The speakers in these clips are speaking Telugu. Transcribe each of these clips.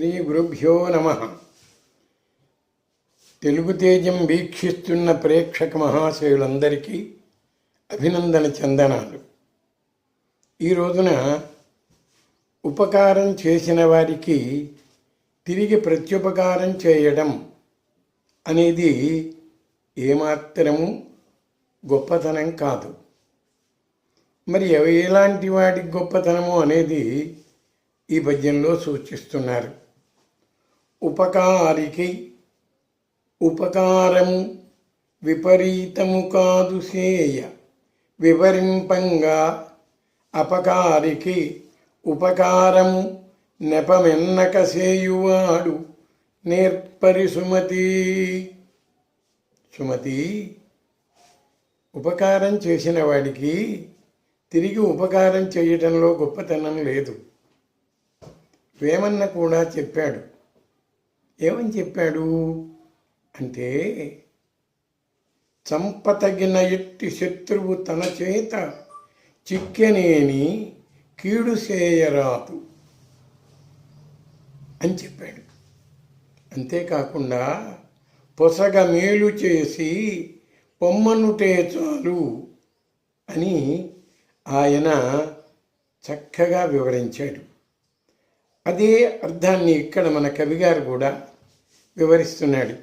శ్రీ గురుభ్యో నమ. తెలుగు తేజం వీక్షిస్తున్న ప్రేక్షక మహాశయులందరికీ అభినందన చందనాలు. ఈ రోజున ఉపకారం చేసిన వారికి తిరిగి ప్రత్యుపకారం చేయడం అనేది ఏమాత్రము గొప్పతనం కాదు. మరి ఎలాంటి వాడి గొప్పతనము అనేది ఈ పద్యంలో సూచిస్తున్నారు. ఉపకారికి. ఉపకారము విపరీతము కాదు సేయ వివరింపంగా అపకారికి ఉపకారము నెపమెన్నక సేయువాడు నేర్పరి సుమతి సుమతి ఉపకారం చేసిన వాడికి తిరిగి ఉపకారం చేయటంలో గొప్పతనం లేదు. వేమన్న కూడా చెప్పాడు. ఏమని చెప్పాడు? అంటే చంపతగిన ఎట్టి శత్రువు తన చేత చిక్కెనేని కీడు చేయరాదు అని చెప్పాడు. అంతేకాకుండా పొసగ మేలు చేసి పొమ్మనుటే చాలు అని ఆయన చక్కగా వివరించాడు. అదే అర్థాన్ని ఇక్కడ మన కవిగారు కూడా వివరిస్తున్నాడు.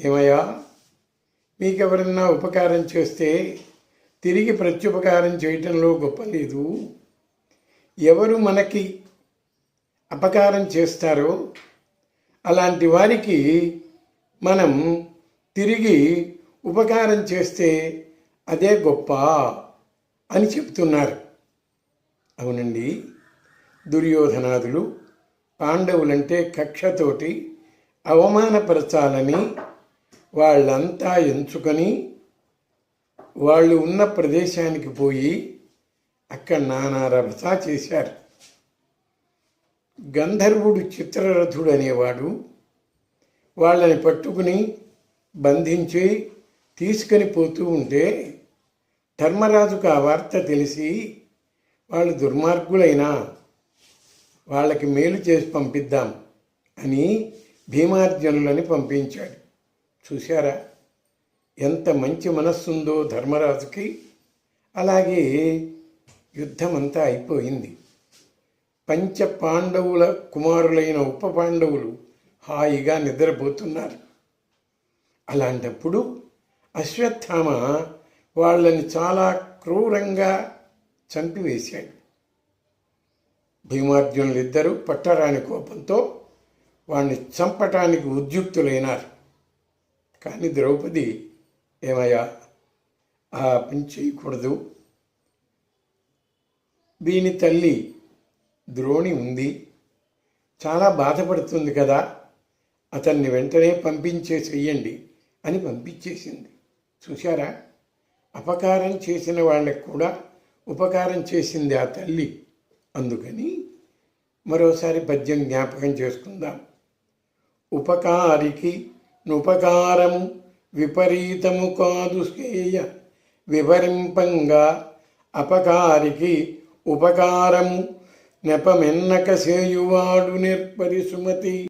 ఏమయ్యా? మీకెవరన్నా ఉపకారం చేస్తే తిరిగి ప్రత్యుపకారం చేయటంలో గొప్ప లేదు. ఎవరు మనకి అపకారం చేస్తారో అలాంటి వారికి మనం తిరిగి ఉపకారం చేస్తే అదే గొప్ప అని చెప్తున్నారు. అవునండి? దుర్యోధనాదులు పాండవులంటే కక్షతోటి అవమానపరచాలని వాళ్ళంతా ఎంచుకొని వాళ్ళు ఉన్న ప్రదేశానికి పోయి అక్కడ నానా రభస చేశారు. గంధర్వుడు చిత్రరథుడు అనేవాడు వాళ్ళని పట్టుకుని బంధించి తీసుకొని పోతూ ఉంటే ధర్మరాజుకు ఆ వార్త తెలిసి వాళ్ళు దుర్మార్గులైనా వాళ్ళకి మేలు చేసి పంపిద్దాం అని భీమార్జనులని పంపించాడు. చూశారా? ఎంత మంచి మనస్సుందో ధర్మరాజుకి. అలాగే యుద్ధమంతా అయిపోయింది. పంచ పాండవుల కుమారులైన ఉప పాండవులు హాయిగా నిద్రపోతున్నారు. అలాంటప్పుడు అశ్వత్థామ వాళ్ళని చాలా క్రూరంగా చంపివేశాడు. భీమార్జునులిద్దరూ పట్టరాని కోపంతో వాణ్ణి చంపటానికి ఉద్యుక్తులైనారు. కానీ ద్రౌపది ఏమయ్యా ఆ పని చేయకూడదు. దీని తల్లి ద్రోణి ఉంది. చాలా బాధపడుతుంది కదా. అతన్ని వెంటనే పంపించేసేయండి అని పంపించేసింది. చూశారా? అపకారం చేసిన వాళ్ళకి కూడా ఉపకారం చేసింది ఆ తల్లి. అందుకని మరోసారి పద్యం జ్ఞాపకం చేసుకుందాం. ఉపకారికి నుపకారము విపరీతము కాదు శ్రేయ. వివరింపంగా అపకారికి ఉపకారము నెపమెన్నక సేయువాడు నిర్పరి సుమతి